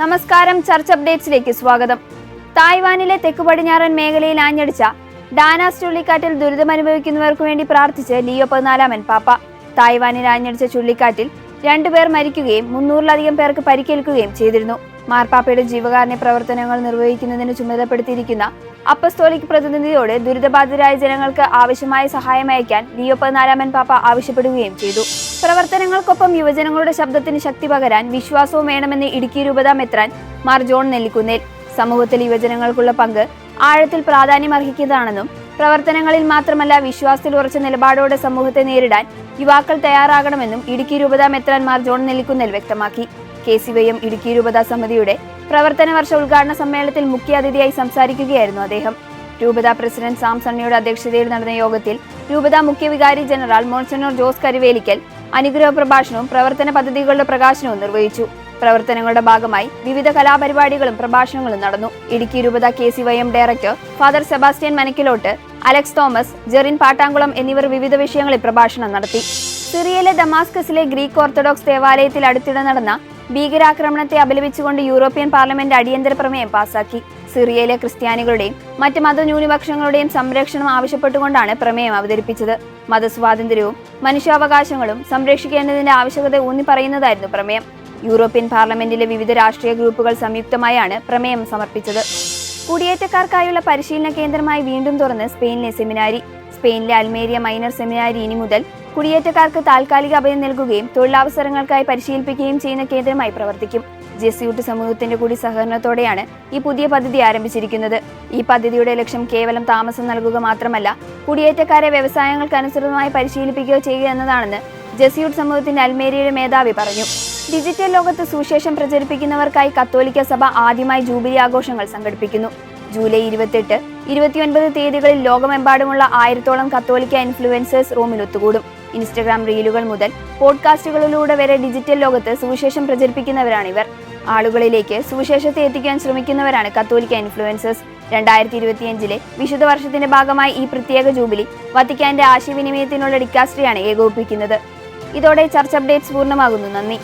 നമസ്കാരം ചർച്ച് അപ്ഡേറ്റ്സിലേക്ക് സ്വാഗതം. തായ്വാനിലെ തെക്കു പടിഞ്ഞാറൻ മേഖലയിൽ ആഞ്ഞടിച്ച ഡാനാസ് ചുഴലിക്കാറ്റിൽ ദുരിതമനുഭവിക്കുന്നവർക്ക് വേണ്ടി പ്രാർത്ഥിച്ച് ലിയോ പതിനാലാമൻ പാപ്പ. തായ്വാനിൽ ആഞ്ഞടിച്ച ചുഴലിക്കാറ്റിൽ രണ്ടുപേർ മരിക്കുകയും മുന്നൂറിലധികം പേർക്ക് പരിക്കേൽക്കുകയും ചെയ്തിരുന്നു. മാർപ്പാപ്പയുടെ ജീവകാരുണ്യ പ്രവർത്തനങ്ങൾ നിർവഹിക്കുന്നതിന് ചുമതലപ്പെടുത്തിയിരിക്കുന്ന അപ്പസ്തോലിക് പ്രതിനിധിയോട് ദുരിതബാധിതരായ ജനങ്ങൾക്ക് ആവശ്യമായ സഹായം അയക്കാൻ ലിയോ പതിനാലാമൻ പാപ്പ ആവശ്യപ്പെടുകയും ചെയ്തു. പ്രവർത്തനങ്ങൾക്കൊപ്പം യുവജനങ്ങളുടെ ശബ്ദത്തിന് ശക്തി പകരാൻ വിശ്വാസവും വേണമെന്ന് ഇടുക്കി രൂപത മെത്രാൻ മാർ ജോൺ നെല്ലിക്കുന്നേൽ. സമൂഹത്തിൽ യുവജനങ്ങൾക്കുള്ള പങ്ക് ആഴത്തിൽ പ്രാധാന്യമർഹിക്കുന്നതാണെന്നും പ്രവർത്തനങ്ങളിൽ മാത്രമല്ല വിശ്വാസത്തിൽ ഉറച്ച നിലപാടോടെ സമൂഹത്തെ നേരിടാൻ യുവാക്കൾ തയ്യാറാകണമെന്നും ഇടുക്കി രൂപത മെത്രാൻ മാർ ജോൺ നെല്ലിക്കുന്നേൽ വ്യക്തമാക്കി. K C Y M Idukki രൂപതാ സമിതിയുടെ പ്രവർത്തന വർഷ ഉദ്ഘാടന സമ്മേളനത്തിൽ മുഖ്യാതിഥിയായി സംസാരിക്കുകയായിരുന്നു അദ്ദേഹം. രൂപത പ്രസിഡന്റ് സാം സണ്ണിയുടെ അധ്യക്ഷതയിൽ നടന്ന യോഗത്തിൽ രൂപത മുഖ്യവികാരി ജനറൽ മോൺസനോർ ജോസ് കരുവേലിക്കൽ അനുഗ്രഹ പ്രഭാഷണവും പ്രവർത്തന പദ്ധതികളുടെ പ്രകാശനവും നിർവഹിച്ചു. പ്രവർത്തനങ്ങളുടെ ഭാഗമായി വിവിധ കലാപരിപാടികളും പ്രഭാഷണങ്ങളും നടന്നു. ഇടുക്കി രൂപത K C Y M director father Sebastian Manakkilott Alex Thomas Jerin Pattankulam എന്നിവർ വിവിധ വിഷയങ്ങളിൽ പ്രഭാഷണം നടത്തി. സിറിയയിലെ ദമാസ്കസിലെ ഗ്രീക്ക് ഓർത്തഡോക്സ് ദേവാലയത്തിൽ അടുത്തിടെ നടന്ന ഭീകരാക്രമണത്തെ അപലപിച്ചുകൊണ്ട് യൂറോപ്യൻ പാർലമെന്റ് അടിയന്തര പ്രമേയം പാസാക്കി. സിറിയയിലെ ക്രിസ്ത്യാനികളുടെയും മറ്റ് മതന്യൂനപക്ഷങ്ങളുടെയും സംരക്ഷണം ആവശ്യപ്പെട്ടുകൊണ്ടാണ് പ്രമേയം അവതരിപ്പിച്ചത്. മതസ്വാതന്ത്ര്യവും മനുഷ്യാവകാശങ്ങളും സംരക്ഷിക്കേണ്ടതിന്റെ ആവശ്യകത ഊന്നി പറയുന്നതായിരുന്നു പ്രമേയം. യൂറോപ്യൻ പാർലമെന്റിലെ വിവിധ രാഷ്ട്രീയ ഗ്രൂപ്പുകൾ സംയുക്തമായാണ് പ്രമേയം സമർപ്പിച്ചത്. കുടിയേറ്റക്കാർക്കായുള്ള പരിശീലന കേന്ദ്രമായി വീണ്ടും തുറന്ന് സ്പെയിനിലെ സെമിനാരി. സ്പെയിനിലെ അൽമേരിയ മൈനർ സെമിനാരി ഇനി മുതൽ കുടിയേറ്റക്കാർക്ക് താൽക്കാലിക അഭയം നൽകുകയും തൊഴിലവസരങ്ങൾക്കായി പരിശീലിപ്പിക്കുകയും ചെയ്യുന്ന കേന്ദ്രമായി പ്രവർത്തിക്കും. ജെസ്യൂട്ട് സമൂഹത്തിന്റെ കൂടി സഹകരണത്തോടെയാണ് ഈ പുതിയ പദ്ധതി ആരംഭിച്ചിരിക്കുന്നത്. ഈ പദ്ധതിയുടെ ലക്ഷ്യം കേവലം താമസം നൽകുക മാത്രമല്ല കുടിയേറ്റക്കാരെ വ്യവസായങ്ങൾക്ക് അനുസൃതമായി പരിശീലിപ്പിക്കുക ചെയ്യുക എന്നതാണെന്ന് ജെസ്യൂട്ട് സമൂഹത്തിന്റെ അൽമേരിയയുടെ മേധാവി പറഞ്ഞു. ഡിജിറ്റൽ ലോകത്ത് സുശേഷം പ്രചരിപ്പിക്കുന്നവർക്കായി കത്തോലിക്ക സഭ ആദ്യമായി ജൂബിലി ആഘോഷങ്ങൾ സംഘടിപ്പിക്കുന്നു. ജൂലൈ ഇരുപത്തെട്ട് ഇരുപത്തിയൊൻപത് തീയതികളിൽ ലോകമെമ്പാടുമുള്ള ആയിരത്തോളം കത്തോലിക്ക ഇൻഫ്ലുവൻസേഴ്സ് റൂമിൽ ഒത്തുകൂടും. ഇൻസ്റ്റഗ്രാം റീലുകൾ മുതൽ പോഡ്കാസ്റ്റുകളിലൂടെ വരെ ഡിജിറ്റൽ ലോകത്ത് സുവിശേഷം പ്രചരിപ്പിക്കുന്നവരാണിവർ. ആളുകളിലേക്ക് സുവിശേഷത്തെ എത്തിക്കാൻ ശ്രമിക്കുന്നവരാണ് കത്തോലിക്ക ഇൻഫ്ലുവൻസേഴ്സ്. രണ്ടായിരത്തി ഇരുപത്തിയഞ്ചിലെ വിശുദ്ധ വർഷത്തിന്റെ ഭാഗമായി ഈ പ്രത്യേക ജൂബിലി വത്തിക്കാന്റെ ആശയവിനിമയത്തിനുള്ള ഡിക്കാസ്ട്രിയാണ് ഏകോപിപ്പിക്കുന്നത്. ഇതോടെ ചർച്ച അപ്ഡേറ്റ്സ് പൂർണമാകുന്നു. നന്ദി.